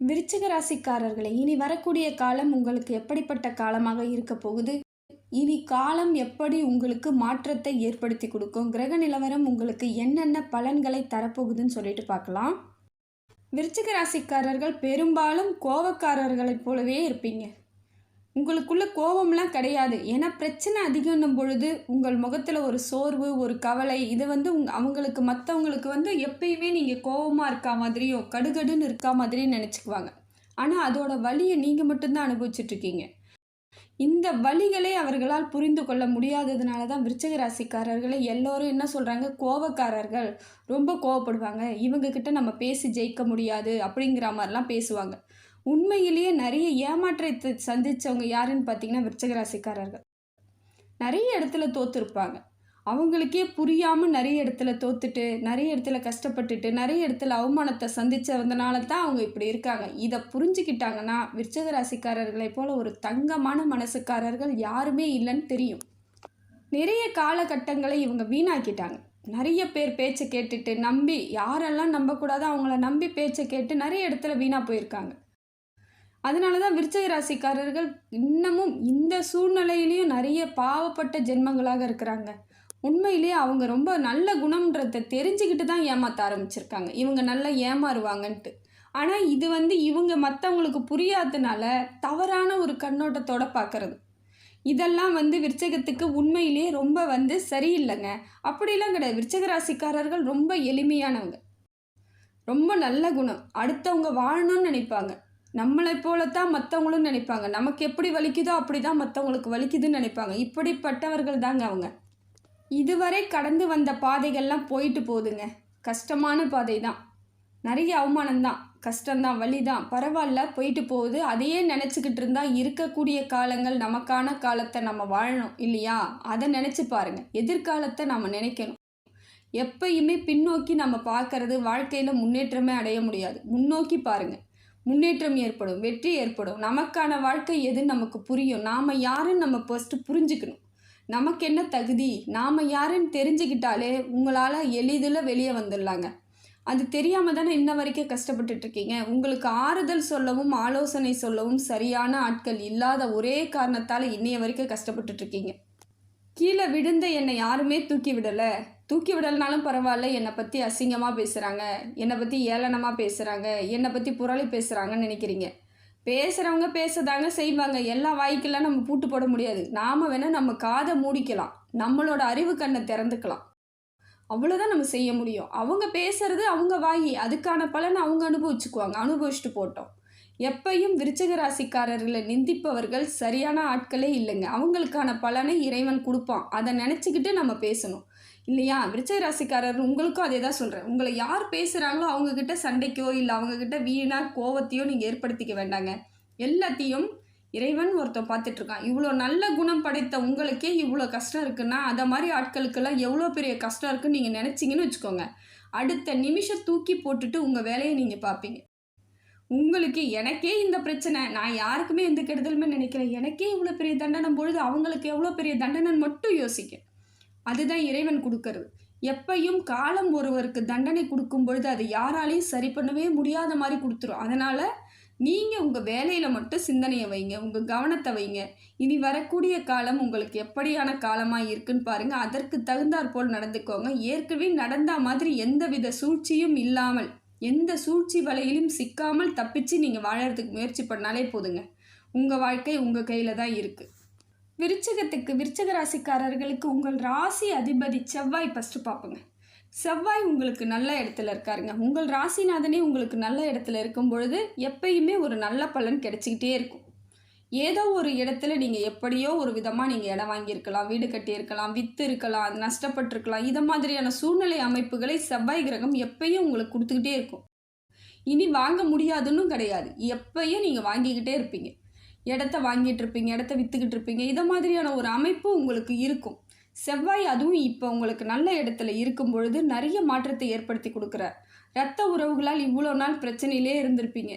விருச்சிக ராசிக்காரர்களே இனி வரக்கூடிய காலம் உங்களுக்கு எப்படிப்பட்ட காலமாக இருக்க போகுது? இனி காலம் எப்படி உங்களுக்கு மாற்றத்தை ஏற்படுத்தி கொடுக்கும்? கிரக நிலவரம் உங்களுக்கு என்னென்ன பலன்களை தரப்போகுதுன்னு சொல்லிட்டு பார்க்கலாம். விருச்சிக ராசிக்காரர்கள் பெரும்பாலும் கோவக்காரர்களைப் போலவே இருப்பீங்க. உங்களுக்குள்ள கோபம்லாம் கிடையாது. ஏன்னா பிரச்சனை அதிகம்னும் பொழுது உங்கள் முகத்தில் ஒரு சோர்வு ஒரு கவலை இது வந்து உங் அவங்களுக்கு மற்றவங்களுக்கு வந்து எப்பயுமே நீங்கள் கோபமாக இருக்கா மாதிரியும் கடுகடுன்னு இருக்கா மாதிரியும் நினச்சிக்குவாங்க. ஆனால் அதோட வழியை நீங்கள் மட்டும்தான் அனுபவிச்சிட்ருக்கீங்க இந்த வழிகளை அவர்களால் புரிந்து கொள்ள முடியாததுனால தான் விருச்சக ராசிக்காரர்களை எல்லோரும் என்ன சொல்கிறாங்க கோபக்காரர்கள் ரொம்ப கோவப்படுவாங்க. இவங்கக்கிட்ட நம்ம பேசி ஜெயிக்க முடியாது அப்படிங்கிற மாதிரிலாம் பேசுவாங்க. உண்மையிலேயே நிறைய ஏமாற்றத்தை சந்தித்தவங்க யாருன்னு பார்த்தீங்கன்னா விருச்சகராசிக்காரர்கள். நிறைய இடத்துல தோற்றுருப்பாங்க அவங்களுக்கே புரியாமல் நிறைய இடத்துல தோத்துட்டு நிறைய இடத்துல கஷ்டப்பட்டுட்டு நிறைய இடத்துல அவமானத்தை சந்தித்ததுனால தான் அவங்க இப்படி இருக்காங்க. இதை புரிஞ்சுக்கிட்டாங்கன்னா விருச்சிக ராசிக்காரர்களை போல் ஒரு தங்கமான மனசுக்காரர்கள் யாருமே இல்லைன்னு தெரியும். நிறைய காலகட்டங்களை இவங்க வீணாக்கிட்டாங்க. நிறைய பேர் பேச்சை கேட்டுட்டு நம்பி யாரெல்லாம் நம்பக்கூடாதோ அவங்கள நம்பி பேச்சை கேட்டு நிறைய இடத்துல வீணாக போயிருக்காங்க. அதனால தான் விருச்சிக ராசிக்காரர்கள் இன்னமும் இந்த சூழ்நிலையிலையும் நிறைய பாவப்பட்ட ஜென்மங்களாக இருக்கிறாங்க. உண்மையிலேயே அவங்க ரொம்ப நல்ல குணம்ன்றதை தெரிஞ்சுக்கிட்டு தான் ஏமாற்ற ஆரம்பிச்சிருக்காங்க. இவங்க நல்லா ஏமாறுவாங்கன்ட்டு. ஆனால் இது வந்து இவங்க மற்றவங்களுக்கு புரியாததுனால தவறான ஒரு கண்ணோட்டத்தோட பார்க்குறது இதெல்லாம் வந்து விருச்சகத்துக்கு உண்மையிலேயே ரொம்ப வந்து சரியில்லைங்க. அப்படிலாம் கிடையாது. விருச்சக ராசிக்காரர்கள் ரொம்ப எளிமையானவங்க. ரொம்ப நல்ல குணம். அடுத்தவங்க வாழணும்னு நினைப்பாங்க. நம்மளை போலத்தான் மற்றவங்களும் நினைப்பாங்க. நமக்கு எப்படி வலிக்குதோ அப்படி தான் மற்றவங்களுக்கு வலிக்குதுன்னு நினைப்பாங்க. இப்படிப்பட்டவர்கள் தாங்க அவங்க. இதுவரை கடந்து வந்த பாதைகள்லாம் போயிட்டு போகுதுங்க. கஷ்டமான பாதை தான் நிறைய அவமானம்தான். கஷ்டம்தான் வலி தான் பரவாயில்ல போயிட்டு போகுது. அதையே நினச்சிக்கிட்டு இருந்தால் இருக்கக்கூடிய காலங்கள் நமக்கான காலத்தை நம்ம வாழணும் இல்லையா? அதை நினச்சி பாருங்கள் எதிர்காலத்தை நம்ம நினைக்கணும். எப்பயுமே பின்னோக்கி நம்ம பார்க்கறது வாழ்க்கையில் முன்னேற்றமே அடைய முடியாது. முன்னோக்கி பாருங்கள் முன்னேற்றம் ஏற்படும் வெற்றி ஏற்படும். நமக்கான வாழ்க்கை எது நமக்கு புரியும்? நாம் யாருன்னு நம்ம ஃபஸ்ட்டு புரிஞ்சுக்கணும். நமக்கு என்ன தகுதி? நாம் யாருன்னு தெரிஞ்சுக்கிட்டாலே உங்களால் எளிதில் வெளியே வந்துடலாங்க அது தெரியாமல் தானே இன்ன வரைக்கும் கஷ்டப்பட்டுட்டு இருக்கீங்க? உங்களுக்கு ஆறுதல் சொல்லவும் ஆலோசனை சொல்லவும் சரியான ஆட்கள் இல்லாத ஒரே காரணத்தால் இன்னைய வரைக்கும் கஷ்டப்பட்டுட்ருக்கீங்க கீழே விழுந்த என்னை யாருமே தூக்கி விடலை. தூக்கி விடலனாலும் பரவாயில்ல என்னை பற்றி அசிங்கமாக பேசுகிறாங்க என்னை பற்றி ஏளனமாக பேசுகிறாங்க என்னை பற்றி புரளி பேசுகிறாங்கன்னு நினைக்கிறீங்க. பேசுகிறவங்க பேசதாங்க செய்வாங்க எல்லா வாய்க்கெல்லாம் நம்ம பூட்டு போட முடியாது. நாம் வேணால் நம்ம காதை மூடிக்கலாம் நம்மளோட அறிவு கண்ணை திறந்துக்கலாம். அவ்வளோதான் நம்ம செய்ய முடியும். அவங்க பேசுறது அவங்க வாயி அதுக்கான பலனை அவங்க அனுபவிச்சுக்குவாங்க அனுபவிச்சுட்டு போட்டோம். எப்பையும் விருச்சக ராசிக்காரர்களை நிந்திப்பவர்கள் சரியான ஆட்களே இல்லைங்க. அவங்களுக்கான பலனை இறைவன் கொடுப்பான். அதை நினச்சிக்கிட்டு நம்ம பேசணும். இல்லையா? விருச்சிக ராசிக்காரர் உங்களுக்கும் அதே தான் சொல்கிறேன் உங்களை யார் பேசுகிறாங்களோ அவங்கக்கிட்ட சண்டைக்கோ இல்லை அவங்கக்கிட்ட வீணாக கோவத்தையோ நீங்கள் ஏற்படுத்திக்க வேண்டாங்க. எல்லாத்தையும் இறைவன் ஒருத்தன் பார்த்துட்ருக்கான். இவ்வளோ நல்ல குணம் படைத்த உங்களுக்கே இவ்வளோ கஷ்டம் இருக்குன்னா அதை மாதிரி ஆட்களுக்கெல்லாம் எவ்வளோ பெரிய கஷ்டம் இருக்குன்னு நீங்கள் நினச்சிங்கன்னு வச்சுக்கோங்க. அடுத்த நிமிஷம் தூக்கி போட்டுட்டு உங்கள் வேலையை நீங்கள் பார்ப்பீங்க. உங்களுக்கு எனக்கே இந்த பிரச்சனை. நான் யாருக்குமே எந்த கெடுதலுமே நினைக்கிறேன் எனக்கே இவ்வளோ பெரிய தண்டனை பொழுது அவங்களுக்கு எவ்வளோ பெரிய தண்டனைன்னு மட்டும் யோசிக்க அதுதான் இறைவன் கொடுக்கறது. எப்பையும் காலம் ஒருவருக்கு தண்டனை கொடுக்கும் பொழுது அது யாராலையும் சரி பண்ணவே முடியாத மாதிரி கொடுத்துரும். அதனால் நீங்கள் உங்கள் வேலையில் மட்டும் சிந்தனையை வைங்க உங்கள் கவனத்தை வைங்க. இனி வரக்கூடிய காலம் உங்களுக்கு எப்படியான காலமாக இருக்குன்னு பாருங்கள் அதற்கு தகுந்தாற் போல் நடந்துக்கோங்க. ஏற்கனவே நடந்த மாதிரி எந்தவித சூழ்ச்சியும் இல்லாமல் எந்த சூழ்ச்சி வலையிலும் சிக்காமல் தப்பிச்சு நீங்கள் வாழறதுக்கு முயற்சி பண்ணாலே போதுங்க. உங்கள் வாழ்க்கை உங்கள் கையில் தான் இருக்குது விருச்சகத்துக்கு விருச்சக ராசிக்காரர்களுக்கு உங்கள் ராசி அதிபதி செவ்வாய் ஃபஸ்ட்டு பார்ப்போங்க. செவ்வாய் உங்களுக்கு நல்ல இடத்துல இருக்காருங்க. உங்கள் ராசிநாதனே உங்களுக்கு நல்ல இடத்துல இருக்கும் பொழுது எப்பயுமே ஒரு நல்ல பலன் கிடைச்சிக்கிட்டே இருக்கும். ஏதோ ஒரு இடத்துல நீங்கள் எப்படியோ ஒரு விதமாக நீங்கள் இடம் வாங்கியிருக்கலாம் வீடு கட்டியிருக்கலாம் விற்று இருக்கலாம் அது நஷ்டப்பட்டிருக்கலாம் இதை மாதிரியான சூழ்நிலை அமைப்புகளை செவ்வாய் கிரகம் எப்பயும் உங்களுக்கு கொடுத்துக்கிட்டே இருக்கும். இனி வாங்க முடியாதுன்னு கிடையாது. எப்பயும் நீங்கள் வாங்கிக்கிட்டே இருப்பீங்க. இடத்த வாங்கிட்டு இருப்பீங்க இடத்த விற்றுக்கிட்டு இருப்பீங்க இதை மாதிரியான ஒரு அமைப்பு உங்களுக்கு இருக்கும். செவ்வாய் அதுவும் இப்போ உங்களுக்கு நல்ல இடத்துல இருக்கும் பொழுது நிறைய மாற்றத்தை ஏற்படுத்தி கொடுக்குறார். ரத்த உறவுகளால் இவ்வளோ நாள் பிரச்சனையிலே இருந்திருப்பீங்க.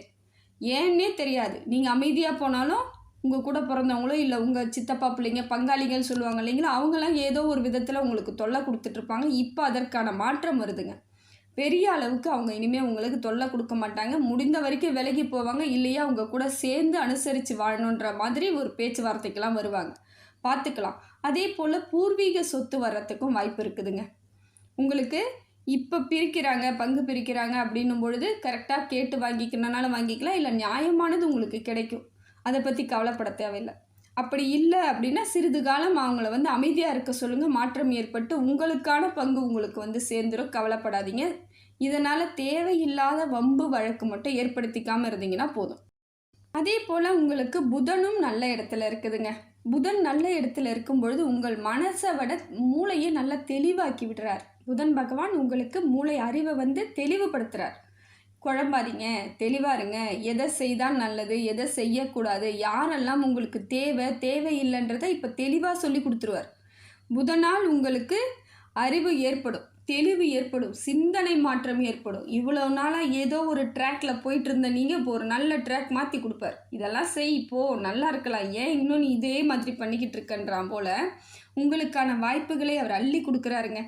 ஏன்னே தெரியாது. நீங்கள் அமைதியாக போனாலும் உங்கள் கூட பிறந்தவங்களோ இல்லை உங்கள் சித்தப்பா பிள்ளைங்க பங்காளிகள் சொல்லுவாங்க இல்லைங்களா? அவங்களாம் ஏதோ ஒரு விதத்தில் உங்களுக்கு தொல்லை கொடுத்துட்ருப்பாங்க இப்போ அதற்கான மாற்றம் வருதுங்க. பெரிய அளவுக்கு அவங்க இனிமேல் உங்களுக்கு தொல்லை கொடுக்க மாட்டாங்க. முடிந்த வரைக்கும் விலகி போவாங்க. இல்லையா அவங்க கூட சேர்ந்து அனுசரித்து வாழணுன்ற மாதிரி ஒரு பேச்சுவார்த்தைக்கெல்லாம் வருவாங்க. பார்த்துக்கலாம். அதே போல் பூர்வீக சொத்து வர்றதுக்கும் வாய்ப்பு இருக்குதுங்க. உங்களுக்கு இப்போ பிரிக்கிறாங்க பங்கு பிரிக்கிறாங்க அப்படின்னும் பொழுது கரெக்டாக கேட்டு வாங்கிக்கணுனாலும் வாங்கிக்கலாம். இல்லை நியாயமானது உங்களுக்கு கிடைக்கும். அதை பற்றி கவலைப்பட தேவையில்லை. அப்படி இல்லை அப்படின்னா சிறிது காலம் அவங்கள வந்து அமைதியாக இருக்க சொல்லுங்கள் மாற்றம் ஏற்பட்டு உங்களுக்கான பங்கு உங்களுக்கு வந்து சேர்ந்துடும் கவலைப்படாதீங்க. இதனால் தேவையில்லாத வம்பு வழக்கு மட்டும் ஏற்படுத்திக்காமல் இருந்தீங்கன்னா போதும். அதே போல் உங்களுக்கு புதனும் நல்ல இடத்துல இருக்குதுங்க. புதன் நல்ல இடத்துல இருக்கும் பொழுது உங்கள் மனசை விட மூளையை நல்லா தெளிவாக்கி விடுறார். புதன் பகவான் உங்களுக்கு மூளை அறிவை வந்து தெளிவுபடுத்துகிறார் குழம்பாதீங்க தெளிவாக இருங்க. எதை செய்தால் நல்லது எதை செய்யக்கூடாது யாரெல்லாம் உங்களுக்கு தேவை தேவையில்லைன்றதை இப்போ தெளிவாக சொல்லி கொடுத்துருவார். புதனால் உங்களுக்கு அறிவு ஏற்படும். தெளிவு ஏற்படும் சிந்தனை மாற்றம் ஏற்படும். இவ்வளோ நாளாக ஏதோ ஒரு ட்ராக்ல போயிட்டு இருந்த நீங்கள் இப்போ ஒரு நல்ல ட்ராக் மாற்றி கொடுப்பார். இதெல்லாம் செய் இப்போ நல்லா இருக்கலாம். ஏன் இன்னும் நீ இதே மாதிரி பண்ணிக்கிட்டு இருக்கன்றான் போல் உங்களுக்கான வாய்ப்புகளை அவர் அள்ளி கொடுக்குறாருங்க.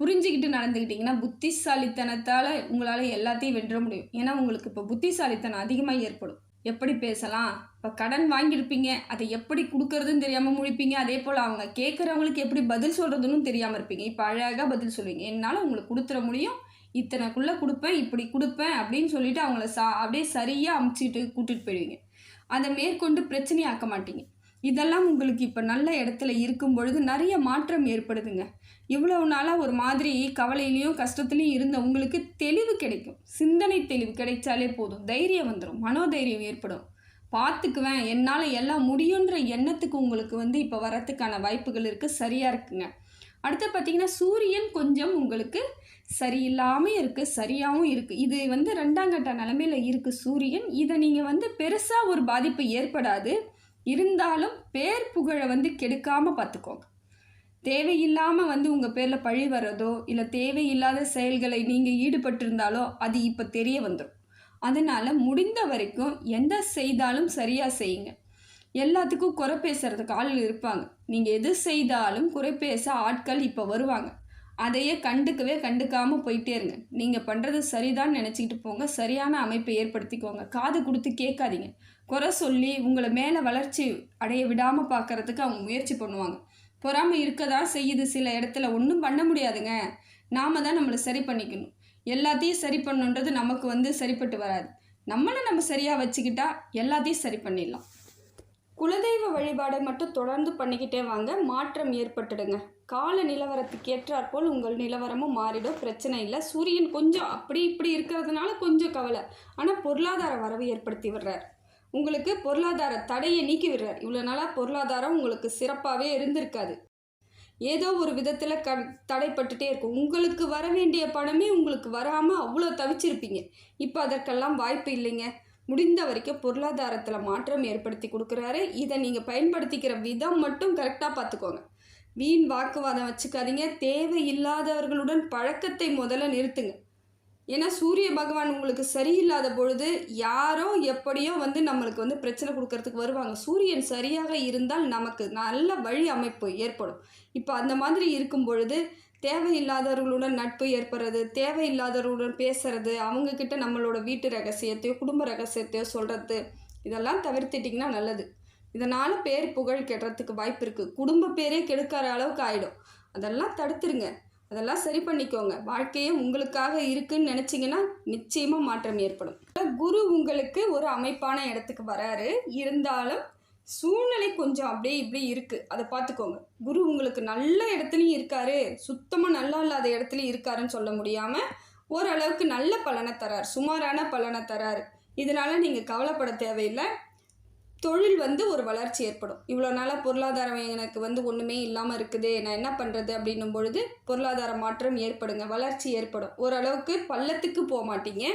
புரிஞ்சுக்கிட்டு நடந்துக்கிட்டிங்கன்னா புத்திசாலித்தனத்தால் உங்களால் எல்லாத்தையும் வென்ற முடியும். ஏன்னா உங்களுக்கு இப்போ புத்திசாலித்தனம் அதிகமாக ஏற்படும். எப்படி பேசலாம்? இப்போ கடன் வாங்கியிருப்பீங்க அதை எப்படி கொடுக்கறதுன்னு தெரியாமல் முழிப்பீங்க அதே போல் அவங்க கேட்குறவங்களுக்கு எப்படி பதில் சொல்கிறதுன்னு தெரியாமல் இருப்பீங்க. இப்போ அழகாக பதில் சொல்லுவீங்க. என்னால் உங்களுக்கு கொடுத்துட முடியும். இத்தனைக்குள்ளே கொடுப்பேன் இப்படி கொடுப்பேன் அப்படின்னு சொல்லிட்டு அவங்கள சா அப்படியே சரியாக அமுச்சிட்டு கூட்டிகிட்டு போயிடுவீங்க. அதை மேற்கொண்டு பிரச்சனையாக்க மாட்டீங்க. இதெல்லாம் உங்களுக்கு இப்போ நல்ல இடத்துல இருக்கும் பொழுது நிறைய மாற்றம் ஏற்படுதுங்க. இவ்வளவு நாளாக ஒரு மாதிரி கவலையிலையும் கஷ்டத்துலையும் இருந்த உங்களுக்கு தெளிவு கிடைக்கும். சிந்தனை தெளிவு கிடைச்சாலே போதும். தைரியம் வந்துடும் மனோதைரியம் ஏற்படும். பார்த்துக்குவேன். என்னால் எல்லாம் முடியுன்ற எண்ணத்துக்கு உங்களுக்கு வந்து இப்போ வரத்துக்கான வாய்ப்புகள் இருக்குது சரியாக இருக்குங்க. அடுத்து பார்த்தீங்கன்னா சூரியன் கொஞ்சம் உங்களுக்கு சரியில்லாமல் இருக்குது சரியாகவும் இருக்குது இது வந்து ரெண்டாம் கட்ட நிலமையில இருக்குது சூரியன். இதை நீங்கள் வந்து பெருசாக ஒரு பாதிப்பு ஏற்படாது. இருந்தாலும் பேர் புகழை வந்து கெடுக்காமல் பார்த்துக்கோங்க தேவையில்லாமல் வந்து உங்கள் பேரில் பழி வர்றதோ இல்லை தேவையில்லாத செயல்களை நீங்கள் ஈடுபட்டிருந்தாலோ அது இப்போ தெரிய வந்துடும் அதனால் முடிந்த வரைக்கும் எந்த செய்தாலும் சரியாக செய்யுங்க. எல்லாத்துக்கும் குறை பேசுகிறதுக்கு ஆள் இருப்பாங்க. நீங்கள் எது செய்தாலும் குறை பேச ஆட்கள் இப்போ வருவாங்க. அதையே கண்டுக்கவே கண்டுக்காமல் போயிட்டே இருங்க. நீங்கள் பண்ணுறது சரிதான் நினச்சிக்கிட்டு போங்க. சரியான அமைப்பை ஏற்படுத்திக்கோங்க. காது கொடுத்து கேட்காதீங்க. குறை சொல்லி உங்களை மேலே வளர்ச்சி அடைய விடாமல் பார்க்கறதுக்கு அவங்க முயற்சி பண்ணுவாங்க. பொறாமை இருக்க தான் செய்யுது சில இடத்துல ஒன்றும் பண்ண முடியாதுங்க. நாம தான் நம்மளை சரி பண்ணிக்கணும். எல்லாத்தையும் சரி பண்ணுன்றது நமக்கு வந்து சரிப்பட்டு வராது. நம்மளை நம்ம சரியாக வச்சுக்கிட்டா எல்லாத்தையும் சரி பண்ணிடலாம். குலதெய்வ வழிபாடை மட்டும் தொடர்ந்து பண்ணிக்கிட்டே வாங்க மாற்றம் ஏற்பட்டுடுங்க. கால நிலவரத்துக்கு ஏற்றாற்போல் உங்கள் நிலவரமும் மாறிடும். பிரச்சனை இல்லை. சூரியன் கொஞ்சம் அப்படி இப்படி இருக்கிறதுனால கொஞ்சம் கவலை. ஆனால் பொருளாதார வரவு ஏற்படுத்தி விடுறார். உங்களுக்கு பொருளாதார தடையை நீக்கி விடுறார் இவ்வளோ நாளாக பொருளாதாரம் உங்களுக்கு சிறப்பாகவே இருந்திருக்காது. ஏதோ ஒரு விதத்தில் க தடைப்பட்டுட்டே இருக்கும். உங்களுக்கு வர வேண்டிய பணமே உங்களுக்கு வராமல் அவ்வளோ தவிச்சிருப்பீங்க. இப்போ அதற்கெல்லாம் வாய்ப்பு இல்லைங்க. முடிந்த வரைக்கும் பொருளாதாரத்தில் மாற்றம் ஏற்படுத்தி கொடுக்குறாரு. இதை நீங்கள் பயன்படுத்திக்கிற விதம் மட்டும் கரெக்டாக பார்த்துக்கோங்க வீண் வாக்குவாதம் வச்சுக்காதீங்க. தேவையில்லாதவர்களுடன் பழக்கத்தை முதல்ல நிறுத்துங்க. ஏன்னா சூரிய பகவான் உங்களுக்கு சரியில்லாத பொழுது யாரோ எப்படியோ வந்து நம்மளுக்கு வந்து பிரச்சனை கொடுக்கறதுக்கு வருவாங்க. சூரியன் சரியாக இருந்தால் நமக்கு நல்ல வழி அமைப்பு ஏற்படும். இப்போ அந்த மாதிரி இருக்கும் பொழுது தேவையில்லாதவர்களுடன் நட்பு ஏற்படுறது தேவையில்லாதவர்களுடன் பேசுறது அவங்கக்கிட்ட நம்மளோட வீட்டு ரகசியத்தையோ குடும்ப ரகசியத்தையோ சொல்கிறது இதெல்லாம் தவிர்த்துட்டிங்கன்னா நல்லது. இதனால் பேர் புகழ் கெடுறதுக்கு வாய்ப்பு இருக்குது குடும்ப பேரே கெடுக்கிற அளவுக்கு ஆகிடும் அதெல்லாம் தடுத்துருங்க. அதெல்லாம் சரி பண்ணிக்கோங்க. வாழ்க்கையே உங்களுக்காக இருக்குன்னு நினச்சிங்கன்னா நிச்சயமாக மாற்றம் ஏற்படும். குரு உங்களுக்கு ஒரு அமைப்பான இடத்துக்கு வராரு. இருந்தாலும் சூழ்நிலை கொஞ்சம் அப்படியே இப்படி இருக்குது அதை பார்த்துக்கோங்க. குரு உங்களுக்கு நல்ல இடத்துலையும் இருக்காரு. சுத்தமாக நல்லா இல்லாத இடத்துலையும் இருக்காருன்னு சொல்ல முடியாமல் ஓரளவுக்கு நல்ல பலனை தரார். சுமாரான பலனை தராரு. இதனால் நீங்கள் கவலைப்பட தேவையில்லை. தொழில் வந்து ஒரு வளர்ச்சி ஏற்படும். இவ்வளோ நாளாக பொருளாதாரம் எனக்கு வந்து ஒன்றுமே இல்லாமல் இருக்குது. நான் என்ன பண்ணுறது அப்படின்னும் பொழுது பொருளாதார மாற்றம் ஏற்படுங்க வளர்ச்சி ஏற்படும். ஓரளவுக்கு பள்ளத்துக்கு போக மாட்டீங்க.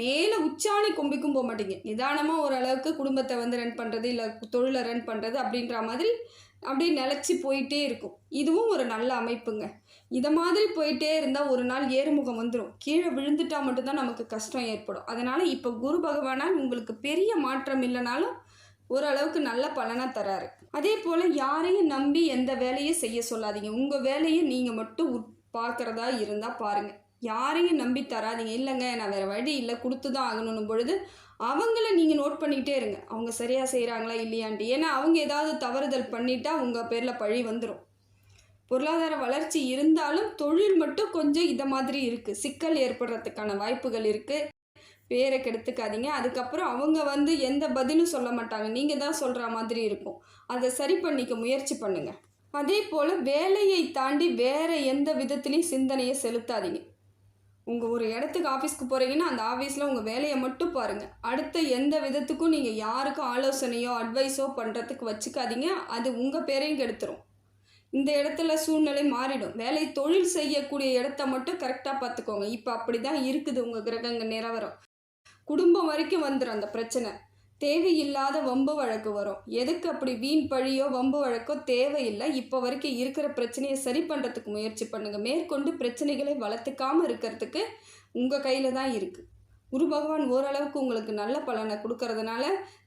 மேலே உச்சாணி கொம்பிக்கும் போக மாட்டீங்க. நிதானமாக ஓரளவுக்கு குடும்பத்தை வந்து ரன் பண்ணுறது இல்லை தொழிலை ரன் பண்ணுறது அப்படின்ற மாதிரி அப்படியே நிலச்சி போயிட்டே இருக்கும். இதுவும் ஒரு நல்ல அமைப்புங்க. இதை மாதிரி போயிட்டே இருந்தால் ஒரு நாள் ஏறுமுகம் வந்துடும் கீழே விழுந்துட்டால் மட்டும்தான் நமக்கு கஷ்டம் ஏற்படும். அதனால் இப்போ குரு பகவானால் உங்களுக்கு பெரிய மாற்றம் இல்லைனாலும் ஓரளவுக்கு நல்ல பலனாக தராரு. அதே போல் யாரையும் நம்பி எந்த வேலையும் செய்ய சொல்லாதீங்க. உங்கள் வேலையை நீங்கள் மட்டும் உட் பார்க்குறதா இருந்தால் பாருங்கள் யாரையும் நம்பி தராதீங்க. இல்லைங்க நான் வேறு வழி இல்லை கொடுத்து தான் ஆகணும் பொழுது அவங்கள நீங்கள் நோட் பண்ணிக்கிட்டே இருங்க. அவங்க சரியாக செய்கிறாங்களா இல்லையான்ட்டு. ஏன்னா அவங்க ஏதாவது தவறுதல் பண்ணிட்டா உங்கள் பேரில் பழி வந்துடும் பொருளாதார வளர்ச்சி இருந்தாலும் தொழில் மட்டும் கொஞ்சம் இதை மாதிரி இருக்குது சிக்கல் ஏற்படுறதுக்கான வாய்ப்புகள் இருக்குது பேரை கெடுத்துக்காதீங்க. அதுக்கப்புறம் அவங்க வந்து எந்த பதிலும் சொல்ல மாட்டாங்க. நீங்கள் தான் சொல்கிற மாதிரி இருக்கும். அதை சரி பண்ணிக்க முயற்சி பண்ணுங்கள் அதே போல் வேலையை தாண்டி வேறு எந்த விதத்துலேயும் சிந்தனையை செலுத்தாதீங்க. உங்கள் ஒரு இடத்துக்கு ஆஃபீஸ்க்கு போகிறீங்கன்னா அந்த ஆஃபீஸில் உங்கள் வேலையை மட்டும் பாருங்கள் அடுத்த எந்த விதத்துக்கும் நீங்கள் யாருக்கும் ஆலோசனையோ அட்வைஸோ பண்ணுறதுக்கு வச்சுக்காதீங்க. அது உங்கள் பேரையும் கெடுத்துரும். இந்த இடத்துல சூழ்நிலை மாறிடும். வேலை தொழில் செய்யக்கூடிய இடத்த மட்டும் கரெக்டாக பார்த்துக்கோங்க. இப்போ அப்படி தான் இருக்குது உங்கள் கிரகங்கள் நிலவரம் குடும்பம் வரைக்கும் வந்துடும் அந்த பிரச்சனை. தேவையில்லாத வம்பு வழக்கு வரும். எதுக்கு அப்படி வீண் பழியோ வம்பு வழக்கோ தேவையில்லை. இப்போ வரைக்கும் இருக்கிற பிரச்சனையை சரி பண்ணுறதுக்கு முயற்சி பண்ணுங்கள் மேற்கொண்டு பிரச்சனைகளை வளர்த்துக்காமல் இருக்கிறதுக்கு உங்கள் கையில் தான் இருக்குது குரு பகவான் ஓரளவுக்கு உங்களுக்கு நல்ல பலனை கொடுக்கறதுனால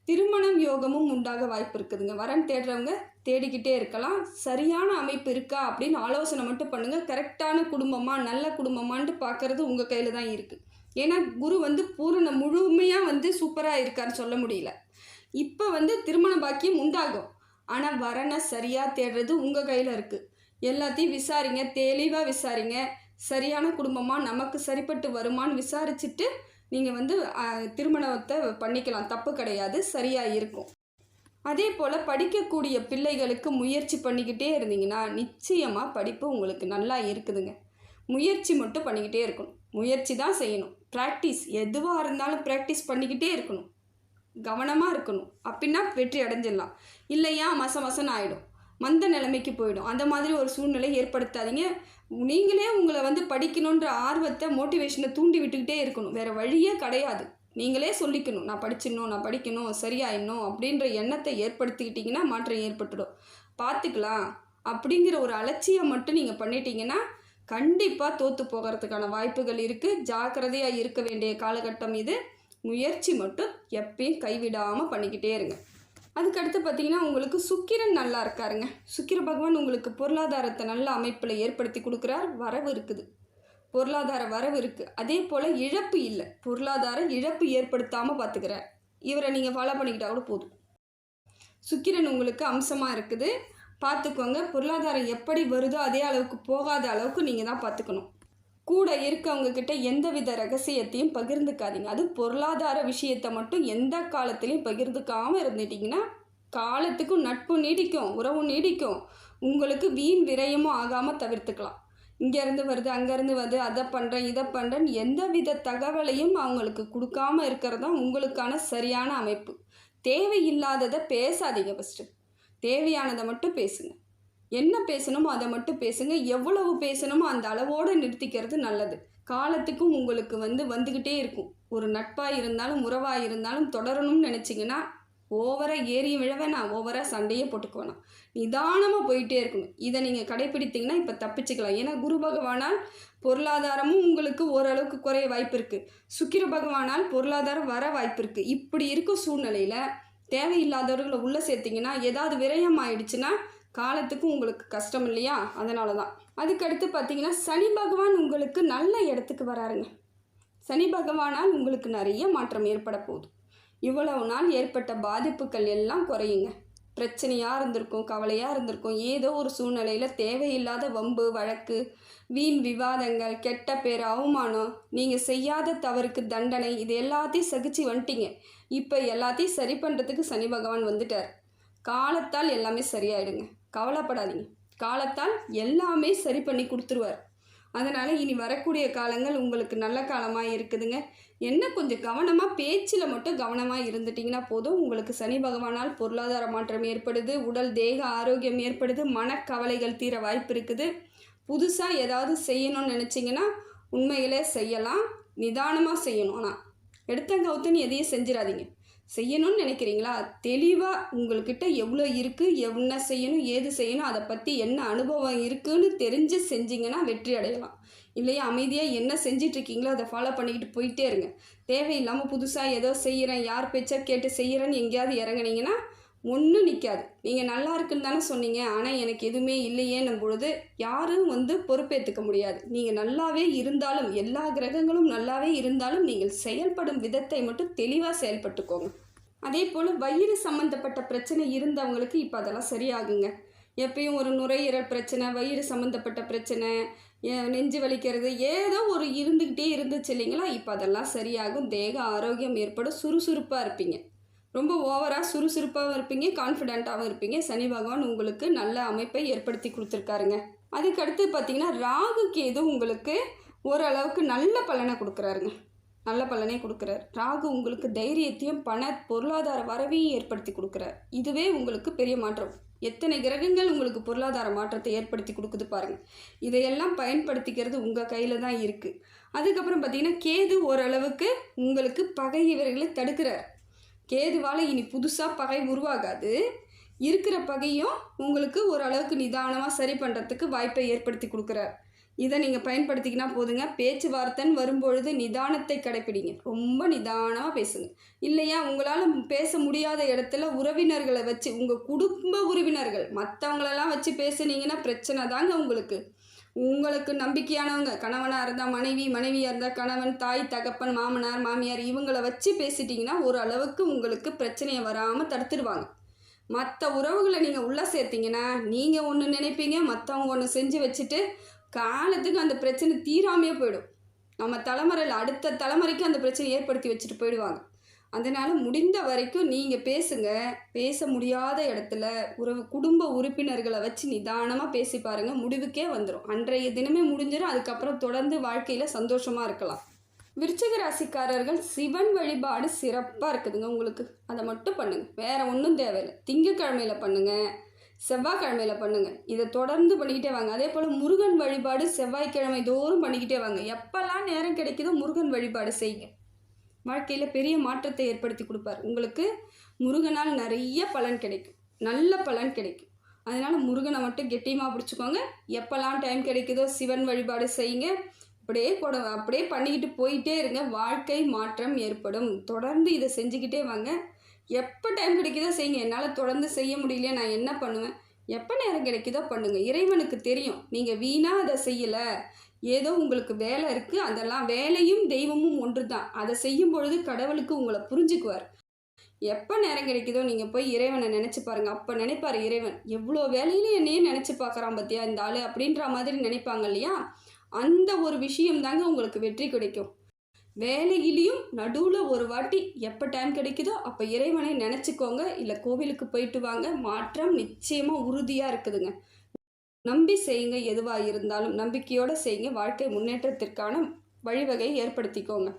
திருமணம் யோகமும் உண்டாக வாய்ப்பு இருக்குதுங்க. வரன் தேடுறவங்க தேடிக்கிட்டே இருக்கலாம். சரியான அமைப்பு இருக்கா அப்படின்னு ஆலோசனை மட்டும் பண்ணுங்கள் கரெக்டான குடும்பமாக நல்ல குடும்பமான்ட்டு பார்க்கறது உங்கள் கையில் தான் இருக்குது ஏன்னா குரு வந்து பூரண முழுமையாக வந்து சூப்பராக இருக்காருன்னு சொல்ல முடியல. இப்போ வந்து திருமண பாக்கியம் உண்டாகும். ஆனால் வரனை சரியாக தேடுறது உங்கள் கையில் இருக்குது எல்லாத்தையும் விசாரிங்க தெளிவாக விசாரிங்க. சரியான குடும்பமாக நமக்கு சரிப்பட்டு வருமான்னு விசாரிச்சுட்டு நீங்கள் வந்து திருமணத்தை பண்ணிக்கலாம். தப்பு கிடையாது சரியாக இருக்கும். அதே போல் படிக்கக்கூடிய பிள்ளைகளுக்கு முயற்சி பண்ணிக்கிட்டே இருந்தீங்கன்னா நிச்சயமாக படிப்பு உங்களுக்கு நல்லா இருக்குதுங்க. முயற்சி மட்டும் பண்ணிக்கிட்டே இருக்கணும். முயற்சி தான் செய்யணும். ப்ராக்டிஸ் எதுவாக இருந்தாலும் ப்ராக்டிஸ் பண்ணிக்கிட்டே இருக்கணும். கவனமாக இருக்கணும். அப்படின்னா வெற்றி அடைஞ்சிடலாம். இல்லையா? மச மசன்னு ஆகிடும் மந்த நிலைமைக்கு போயிடும். அந்த மாதிரி ஒரு சூழ்நிலை ஏற்படுத்தாதீங்க. நீங்களே உங்களை வந்து படிக்கணுன்ற ஆர்வத்தை மோட்டிவேஷனை தூண்டி விட்டுக்கிட்டே இருக்கணும். வேறு வழியே கிடையாது. நீங்களே சொல்லிக்கணும். நான் படிச்சிடணும் நான் படிக்கணும் சரியாயிடணும் அப்படின்ற எண்ணத்தை ஏற்படுத்திக்கிட்டிங்கன்னா மாற்றம் ஏற்பட்டுடும். பார்த்துக்கலாம். அப்படிங்கிற ஒரு அலட்சியம் மட்டும் நீங்கள் பண்ணிட்டீங்கன்னா கண்டிப்பாக தோற்று போகிறதுக்கான வாய்ப்புகள் இருக்குது ஜாக்கிரதையாக இருக்க வேண்டிய காலகட்டம் இது. முயற்சி மட்டும் எப்பயும் கைவிடாமல் பண்ணிக்கிட்டே இருங்க. அதுக்கடுத்து பார்த்தீங்கன்னா உங்களுக்கு சுக்கிரன் நல்லா இருக்காருங்க. சுக்கிர பகவான் உங்களுக்கு பொருளாதாரத்தை நல்ல அமைப்பில் ஏற்படுத்தி கொடுக்குறார். வரவு இருக்குது. பொருளாதார வரவு இருக்குது அதே போல் இழப்பு இல்லை. பொருளாதார இழப்பு ஏற்படுத்தாமல் பார்த்துக்கிறார் இவரை நீங்கள் ஃபாலோ பண்ணிக்கிட்டா கூட போதும். சுக்கிரன் உங்களுக்கு அம்சமாக இருக்குது. பார்த்துக்கோங்க. பொருளாதாரம் எப்படி வருதோ அதே அளவுக்கு போகாத அளவுக்கு நீங்கள் தான் பார்த்துக்கணும். கூட இருக்கவங்க கிட்ட எந்தவித ரகசியத்தையும் பகிர்ந்துக்காதீங்க. அது பொருளாதார விஷயத்தை மட்டும் எந்த காலத்துலேயும் பகிர்ந்துக்காமல் இருந்துட்டிங்கன்னா காலத்துக்கும் நட்பு நீடிக்கும் உறவு நீடிக்கும். உங்களுக்கு வீண் விரயமும் ஆகாமல் தவிர்த்துக்கலாம். இங்கேருந்து வருது அங்கேருந்து வருது அதை பண்ணுறேன் இதை பண்ணுறேன் எந்தவித தகவலையும் அவங்களுக்கு கொடுக்காம இருக்கிறது தான் உங்களுக்கான சரியான அமைப்பு. தேவையில்லாததை பேசாதீங்க ஃபஸ்ட்டு தேவையானதை மட்டும் பேசுங்க. என்ன பேசணுமோ அதை மட்டும் பேசுங்க. எவ்வளவு பேசணுமோ அந்த அளவோடு நிறுத்திக்கிறது நல்லது. காலத்துக்கும் உங்களுக்கு வந்து வந்துக்கிட்டே இருக்கும். ஒரு நட்பாக இருந்தாலும் உறவாக இருந்தாலும் தொடரணும்னு நினச்சிங்கன்னா ஓவராக ஏறி விழவே நான் ஓவராக சண்டையே போட்டுக்க வேணாம். நிதானமாக போயிட்டே இருக்கணும். இதை நீங்கள் கடைப்பிடித்தீங்கன்னா இப்போ தப்பிச்சுக்கலாம். ஏன்னா குரு பகவானால் பொருளாதாரமும் உங்களுக்கு ஓரளவுக்கு குறைய வாய்ப்பு இருக்குது சுக்கிர பகவானால் பொருளாதாரம் வர வாய்ப்பு இருக்குது இப்படி இருக்கும் சூழ்நிலையில் தேவையில்லாதவர்களை உள்ளே சேர்த்திங்கன்னா ஏதாவது விரயம் ஆயிடுச்சுன்னா காலத்துக்கும் உங்களுக்கு கஷ்டம் இல்லையா? அதனால தான் அதுக்கடுத்து பார்த்தீங்கன்னா சனி பகவான் உங்களுக்கு நல்ல இடத்துக்கு வராருங்க. சனி பகவானால் உங்களுக்கு நிறைய மாற்றம் ஏற்பட போகுது. இவ்வளவு நாள் ஏற்பட்ட பாதிப்புகள் எல்லாம் குறையுங்க. பிரச்சனையாக இருந்திருக்கும் கவலையாக இருந்திருக்கும். ஏதோ ஒரு சூழ்நிலையில் தேவையில்லாத வம்பு வழக்கு வீண் விவாதங்கள் கெட்ட பேர் அவமானம் நீங்கள் செய்யாத தவறுக்கு தண்டனை இது எல்லாத்தையும் சகிச்சு வந்துட்டீங்க. இப்போ எல்லாத்தையும் சரி பண்ணுறதுக்கு சனி பகவான் வந்துட்டார். காலத்தால் எல்லாமே சரியாயிடுங்க. கவலைப்படாதீங்க. காலத்தால் எல்லாமே சரி பண்ணி கொடுத்துருவார். அதனால் இனி வரக்கூடிய காலங்கள் உங்களுக்கு நல்ல காலமாக இருக்குதுங்க. என்ன கொஞ்சம் கவனமாக பேச்சில் மட்டும் கவனமாக இருந்துட்டிங்கன்னா போதும். உங்களுக்கு சனி பகவானால் பொருளாதார மாற்றம் ஏற்படுது. உடல் தேக ஆரோக்கியம் ஏற்படுது. மனக்கவலைகள் தீர வாய்ப்பு இருக்குது. புதுசாக ஏதாவது செய்யணும்னு நினச்சிங்கன்னா உண்மையிலே செய்யலாம். நிதானமாக செய்யணும். ஆனால் எடுத்தங்கவுத்துன்னு எதையும் செஞ்சிடாதீங்க செய்யணும்னு நினைக்கிறீங்களா? தெளிவாக உங்கள்கிட்ட எவ்வளோ இருக்குது என்ன செய்யணும் ஏது செய்யணும் அதை பற்றி என்ன அனுபவம் இருக்குதுன்னு தெரிஞ்சு செஞ்சிங்கன்னா வெற்றி அடையலாம். இல்லையா அமைதியாக என்ன செஞ்சிட்ருக்கீங்களோ அதை ஃபாலோ பண்ணிக்கிட்டு போயிட்டே இருங்க. தேவையில்லாமல் புதுசாக ஏதோ செய்கிறேன் யார் பேச்சா கேட்டு செய்கிறேன்னு எங்கேயாவது இறங்குனீங்கன்னா ஒன்றும் நிற்காது நீங்கள் நல்லா இருக்குன்னு தானே சொன்னீங்க. ஆனால் எனக்கு எதுவுமே இல்லையேன்னும் பொழுது யாரும் வந்து பொறுப்பேற்றுக்க முடியாது. நீங்கள் நல்லாவே இருந்தாலும் எல்லா கிரகங்களும் நல்லாவே இருந்தாலும் நீங்கள் செயல்படும் விதத்தை மட்டும் தெளிவாக செயல்பட்டுக்கோங்க. அதே போல் வயிறு சம்மந்தப்பட்ட பிரச்சனை இருந்தவங்களுக்கு இப்போ அதெல்லாம் சரியாகுங்க. எப்பயும் ஒரு நுரையீரல் பிரச்சனை வயிறு சம்மந்தப்பட்ட பிரச்சனை நெஞ்சு வலிக்கிறது ஏதோ ஒரு இருந்துக்கிட்டே இருந்துச்சு இல்லைங்களா? இப்போ அதெல்லாம் சரியாகும். தேக ஆரோக்கியம் ஏற்படும். சுறுசுறுப்பாக இருப்பீங்க. ரொம்ப ஓவராக சுறுசுறுப்பாகவும் இருப்பீங்க கான்ஃபிடென்ட்டாகவும் இருப்பீங்க. சனி பகவான் உங்களுக்கு நல்ல அமைப்பை ஏற்படுத்தி கொடுத்துருக்காருங்க. அதுக்கடுத்து பார்த்தீங்கன்னா ராகு கேது உங்களுக்கு ஓரளவுக்கு நல்ல பலனை கொடுக்குறாருங்க. நல்ல பலனே கொடுக்குறாரு. ராகு உங்களுக்கு தைரியத்தையும் பண பொருளாதார வரவையும் ஏற்படுத்தி கொடுக்குறார். இதுவே உங்களுக்கு பெரிய மாற்றம். எத்தனை கிரகங்கள் உங்களுக்கு பொருளாதார மாற்றத்தை ஏற்படுத்தி கொடுக்குது பாருங்கள் இதையெல்லாம் பயன்படுத்திக்கிறது உங்கள் கையில் தான் இருக்குது அதுக்கப்புறம் பார்த்தீங்கன்னா கேது ஓரளவுக்கு உங்களுக்கு பகை இவர்களை தடுக்கிறார். கேதுவால் இனி புதுசாக பகை உருவாகாது. இருக்கிற பகையும் உங்களுக்கு ஓரளவுக்கு நிதானமாக சரி பண்ணுறதுக்கு வாய்ப்பை ஏற்படுத்தி கொடுக்குறார். இதை நீங்கள் பயன்படுத்திக்கினா போதுங்க. பேச்சுவார்த்தைன்னு வரும்பொழுது நிதானத்தை கடைப்பிடிங்க. ரொம்ப நிதானமாக பேசுங்க. இல்லையா? உங்களால் பேச முடியாத இடத்துல உறவினர்களை வச்சு உங்கள் குடும்ப உறவினர்கள் மற்றவங்களெல்லாம் வச்சு பேசுனீங்கன்னா பிரச்சனை தாங்க உங்களுக்கு. உங்களுக்கு நம்பிக்கையானவங்க கணவனாக இருந்தால் மனைவி மனைவியாக இருந்தால் கணவன் தாய் தகப்பன் மாமனார் மாமியார் இவங்கள வச்சு பேசிட்டிங்கன்னா ஒரு அளவுக்கு உங்களுக்கு பிரச்சனையை வராமல் தடுத்துடுவாங்க மற்ற உறவுகளை நீங்கள் உள்ளே சேர்த்தீங்கன்னா நீங்கள் ஒன்று நினைப்பீங்க மற்றவங்க ஒன்று செஞ்சு வச்சுட்டு காலத்துக்கு அந்த பிரச்சனை தீராமையே போயிடும். நம்ம தலைமுறையில் அடுத்த தலைமுறைக்கு அந்த பிரச்சனை ஏற்படுத்தி வச்சுட்டு போயிடுவாங்க. அதனால் முடிந்த வரைக்கும் நீங்கள் பேசுங்க. பேச முடியாத இடத்துல உறவு குடும்ப உறுப்பினர்களை வச்சு நிதானமாக பேசி பாருங்கள் முடிவுக்கே வந்துடும் அன்றைய தினமே முடிஞ்சிடும் அதுக்கப்புறம் தொடர்ந்து வாழ்க்கையில் சந்தோஷமாக இருக்கலாம். விருச்சிக ராசிக்காரர்கள் சிவன் வழிபாடு சிறப்பாக இருக்குதுங்க உங்களுக்கு. அதை மட்டும் பண்ணுங்கள் வேறு ஒன்றும் தேவையில்லை. திங்கக்கிழமையில் பண்ணுங்கள் செவ்வாய்க்கிழமையில் பண்ணுங்கள் இதை தொடர்ந்து பண்ணிக்கிட்டே வாங்க. அதே போல் முருகன் வழிபாடு செவ்வாய்க்கிழமை தோறும் பண்ணிக்கிட்டே வாங்க. எப்போல்லாம் நேரம் கிடைக்குதோ முருகன் வழிபாடு செய்யுங்க. வாழ்க்கையில் பெரிய மாற்றத்தை ஏற்படுத்தி கொடுப்பார். உங்களுக்கு முருகனால் நிறைய பலன் கிடைக்கும். நல்ல பலன் கிடைக்கும். அதனால் முருகனை மட்டும் கெட்டியமாக பிடிச்சிக்கோங்க. எப்போல்லாம் டைம் கிடைக்குதோ சிவன் வழிபாடு செய்யுங்க. அப்படியே கூட அப்படியே பண்ணிக்கிட்டு போயிட்டே இருங்க. வாழ்க்கை மாற்றம் ஏற்படும். தொடர்ந்து இதை செஞ்சுக்கிட்டே வாங்க. எப்போ டைம் கிடைக்குதோ செய்யுங்க. என்னால் தொடர்ந்து செய்ய முடியலையே? நான் என்ன பண்ணுவேன்? எப்போ நேரம் கிடைக்குதோ பண்ணுங்கள் இறைவனுக்கு தெரியும். நீங்கள் வீணாக அதை செய்யலை. ஏதோ உங்களுக்கு வேலை இருக்குது அதெல்லாம் வேலையும் தெய்வமும் ஒன்று தான் அதை செய்யும் பொழுது கடவுளுக்கு உங்களை புரிஞ்சுக்குவார். எப்போ நேரம் கிடைக்குதோ நீங்கள் போய் இறைவனை நினச்சி பாருங்கள் அப்போ நினைப்பார் இறைவன் எவ்வளோ வேலையில என்னையே நினச்சி பார்க்குறான் பார்த்தியா இந்த ஆள்? அப்படின்ற மாதிரி நினைப்பாங்க இல்லையா? அந்த ஒரு விஷயம் தாங்க உங்களுக்கு வெற்றி கிடைக்கும். வேலையிலையும் நடுவில் ஒரு வாட்டி எப்போ டைம் கிடைக்குதோ அப்போ இறைவனை நினச்சிக்கோங்க. இல்லை கோவிலுக்கு போயிட்டு வாங்க. மாற்றம் நிச்சயமாக உறுதியாக இருக்குதுங்க. நம்பி செய்யுங்க எதுவாக இருந்தாலும் நம்பிக்கையோடு செய்யுங்க. வாழ்க்கை முன்னேற்றத்திற்கான வழிவகையை ஏற்படுத்திக்கோங்க.